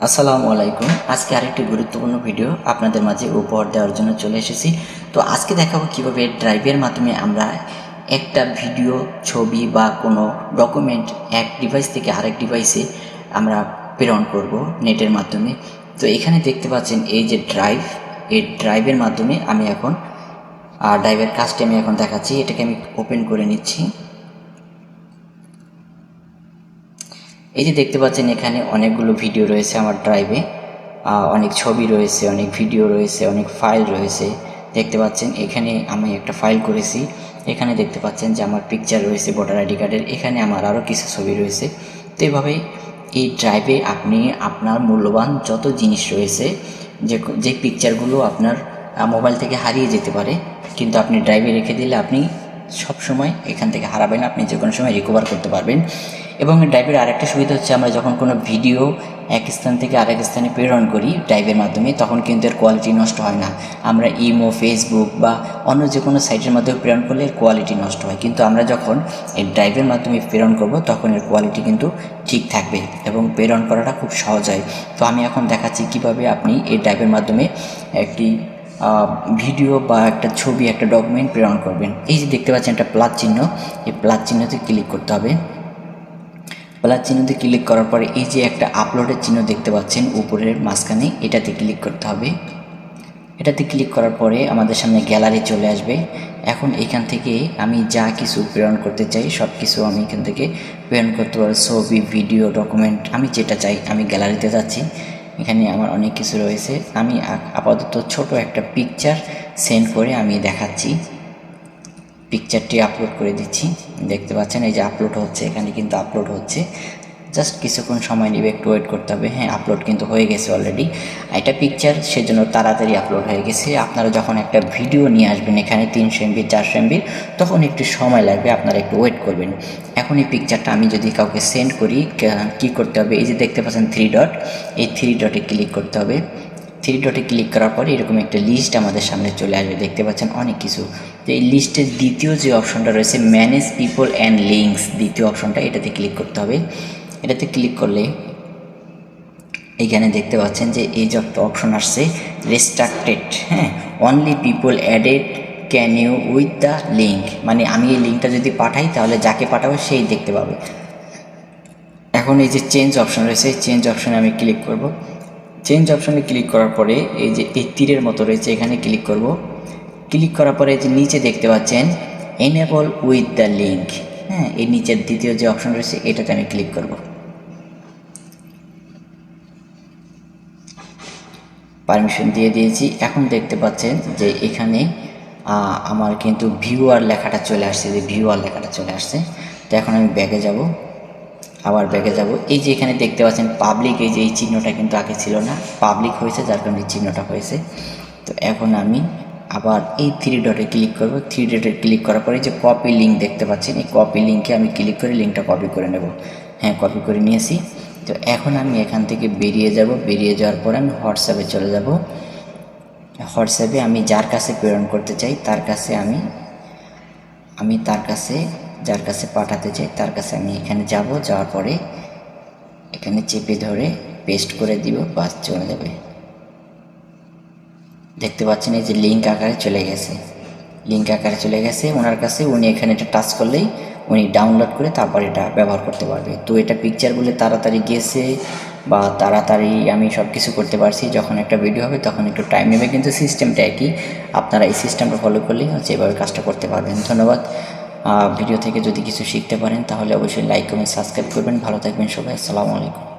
আসসালামু আলাইকুম। আজকে আরেকটি গুরুত্বপূর্ণ ভিডিও আপনাদের মাঝে উপহার দেওয়ার জন্য চলে এসেছি। তো আজকে দেখাবো কীভাবে ড্রাইভের মাধ্যমে আমরা একটা ভিডিও ছবি বা কোনো ডকুমেন্ট এক ডিভাইস থেকে আরেক ডিভাইসে আমরা প্রেরণ করব নেটের মাধ্যমে। তো এখানে দেখতে পাচ্ছেন এই যে ড্রাইভ এই ড্রাইভের মাধ্যমে আমি এখন আর ড্রাইভের কাজটি আমি এখন দেখাচ্ছি। এটাকে আমি ওপেন করে নিচ্ছি। এই যে দেখতে পাচ্ছেন এখানে অনেকগুলো ভিডিও রয়েছে আমার ড্রাইভে অনেক ছবি রয়েছে, অনেক ভিডিও রয়েছে, অনেক ফাইল রয়েছে। দেখতে পাচ্ছেন, এখানে আমি একটা ফাইল করেছি। এখানে দেখতে পাচ্ছেন যে আমার পিকচার রয়েছে ভোটার আইডি কার্ডের এখানে আমার আরও কিছু ছবি রয়েছে। তো এইভাবে এই ড্রাইভে আপনি আপনার মূল্যবান যত জিনিস রয়েছে, যে যে পিকচারগুলো আপনার মোবাইল থেকে হারিয়ে যেতে পারে, কিন্তু আপনি ড্রাইভে রেখে দিলে আপনি সব সময় এখান থেকে হারাবেন আপনি যে কোনো সময় রিকভার করতে পারবেন। এবং ড্রাইভের আরেকটা সুবিধা হচ্ছে, আমরা যখন কোনো ভিডিও এক স্থান থেকে আরেক স্থানে প্রেরণ করি ড্রাইভের মাধ্যমে, তখন কিন্তু এর কোয়ালিটি নষ্ট হয় না। আমরা ইমো ফেসবুক বা অন্য যে কোনো সাইটের মাধ্যমে প্রেরণ করলে এর কোয়ালিটি নষ্ট হয়। কিন্তু আমরা যখন এই ড্রাইভের মাধ্যমে প্রেরণ করব, তখন এর কোয়ালিটি কিন্তু ঠিক থাকবে এবং প্রেরণ করাটা খুব সহজ হয়। তো আমি এখন দেখাচ্ছি কীভাবে আপনি এই ড্রাইভের মাধ্যমে একটি ভিডিও বা একটা ছবি, একটা ডকুমেন্ট প্রেরণ করবেন। এই যে দেখতে পাচ্ছেন একটা প্লাস চিহ্ন, এই প্লাস চিহ্নতে ক্লিক করতে হবে। প্লাস চিহ্নতে ক্লিক করার পরে এই যে একটা আপলোডের চিহ্ন দেখতে পাচ্ছেন উপরের মাঝখানে, এটাতে ক্লিক করতে হবে। এটাতে ক্লিক করার পরে আমাদের সামনে গ্যালারি চলে আসবে। এখন এখান থেকে আমি যা কিছু প্রেরণ করতে চাই সব কিছু আমি এখান থেকে প্রেরণ করতে পারি ছবি ভিডিও ডকুমেন্ট আমি যেটা চাই, আমি গ্যালারিতে যাচ্ছি। এখানে আমার অনেক কিছু রয়েছে। আমি আপাতত ছোট একটা পিকচার সেন্ড করে আমি দেখাচ্ছি। পিকচারটি আপলোড করে দিচ্ছি। দেখতে পাচ্ছেন, এই যে আপলোড হচ্ছে, এখানে কিন্তু আপলোড হচ্ছে। জাস্ট কিছুক্ষণ সময় নেবে, একটু ওয়েট করতে হবে। হ্যাঁ আপলোড কিন্তু হয়ে গেছে অলরেডি এটা পিকচার সেজন্য তাড়াতাড়ি আপলোড হয়ে গেছে। আপনারা যখন একটা ভিডিও নিয়ে আসবেন এখানে তিনশো এমবি চারশো এমবির তখন একটু সময় লাগবে, আপনারা একটু ওয়েট করবেন। এখন এই পিকচারটা আমি যদি কাউকে সেন্ড করি, কা- করতে হবে? এই যে দেখতে পাচ্ছেন থ্রি ডট এই থ্রি ডটে ক্লিক করতে হবে। থ্রি ডটে ক্লিক করার পরে এরকম একটা লিস্ট আমাদের সামনে চলে আসবে। দেখতে পাচ্ছেন অনেক কিছু। তো এই লিস্টের দ্বিতীয় যে অপশনটা রয়েছে ম্যানেজ পিপল অ্যান্ড লিঙ্কস দ্বিতীয় অপশনটা এটাতে ক্লিক করতে হবে। এটাতে ক্লিক করলে এখানে দেখতে পাচ্ছেন যে এই যে একটা অপশন আসছে রেস্ট্রাক্টেড হ্যাঁ? Only people added can you with the link মানে আমি এই লিঙ্কটা যদি পাঠাই, তাহলে যাকে পাঠাবো সেই দেখতে পাবে। এখন এই যে চেঞ্জ অপশন রয়েছে চেঞ্জ অপশনে আমি ক্লিক করব। চেঞ্জ অপশনে ক্লিক করার পরে এই যে এই তীরের মতো রয়েছে, এখানে ক্লিক করব। ক্লিক করার পরে যে নিচে দেখতে পাচ্ছেন এনেবল উইথ দ্য লিঙ্ক হ্যাঁ? এই নিচের দ্বিতীয় যে অপশন রয়েছে, এটাতে আমি ক্লিক করব। পারমিশন দিয়ে দিয়েছি। এখন দেখতে পাচ্ছেন যে এখানে আমার কিন্তু ভিউয়ার লেখাটা চলে আসছে, যে ভিউয়ার লেখাটা চলে আসছে। তো এখন আমি ব্যাগে যাব, আবার ব্যাগে যাব। এই যে এখানে দেখতে পাচ্ছেন পাবলিক এই যে এই চিহ্নটা কিন্তু আগে ছিল না পাবলিক হয়েছে, যার কারণে চিহ্নটা হয়েছে। তো এখন আমি আবার এই থ্রি ডটে ক্লিক করব। থ্রি ডটে ক্লিক করার পরে যে কপি লিঙ্ক দেখতে পাচ্ছেন, এই কপি লিঙ্কে আমি ক্লিক করে লিঙ্কটা কপি করে নেব। হ্যাঁ কপি করে নিয়েছি। তো এখন আমি এখান থেকে বেরিয়ে যাব। বেরিয়ে যাওয়ার পরে আমি হোয়াটসঅ্যাপে চলে যাব। হোয়াটসঅ্যাপে আমি যার কাছে প্রেরণ করতে চাই, তার কাছে আমি আমি তার কাছে, যার কাছে পাঠাতে চাই, তার কাছে আমি এখানে যাব। যাওয়ার পরে এখানে চেপে ধরে পেস্ট করে দিব, বাস চলে যাবে। দেখতে পাচ্ছেন এই যে লিঙ্ক আকারে চলে গেছে। লিঙ্ক আকারে চলে গেছে। ওনার কাছে উনি এখানে এটা টাচ করলেই উনি ডাউনলোড করে তারপর এটা ব্যবহার করতে পারবে। তো এটা পিকচারগুলো তাড়াতাড়ি গেছে বা তাড়াতাড়ি আমি সব কিছু করতে পারছি, যখন একটা ভিডিও হবে তখন একটু টাইম নেবে, কিন্তু সিস্টেমটা একই। আপনারা এই সিস্টেমটা ফলো করলেই হচ্ছে এভাবে কাজটা করতে পারবেন। ধন্যবাদ। ভিডিও থেকে যদি কিছু শিখতে পারেন তাহলে অবশ্যই লাইক কমেন্ট সাবস্ক্রাইব করবেন। ভালো থাকবেন সবাই। আসসালামু আলাইকুম।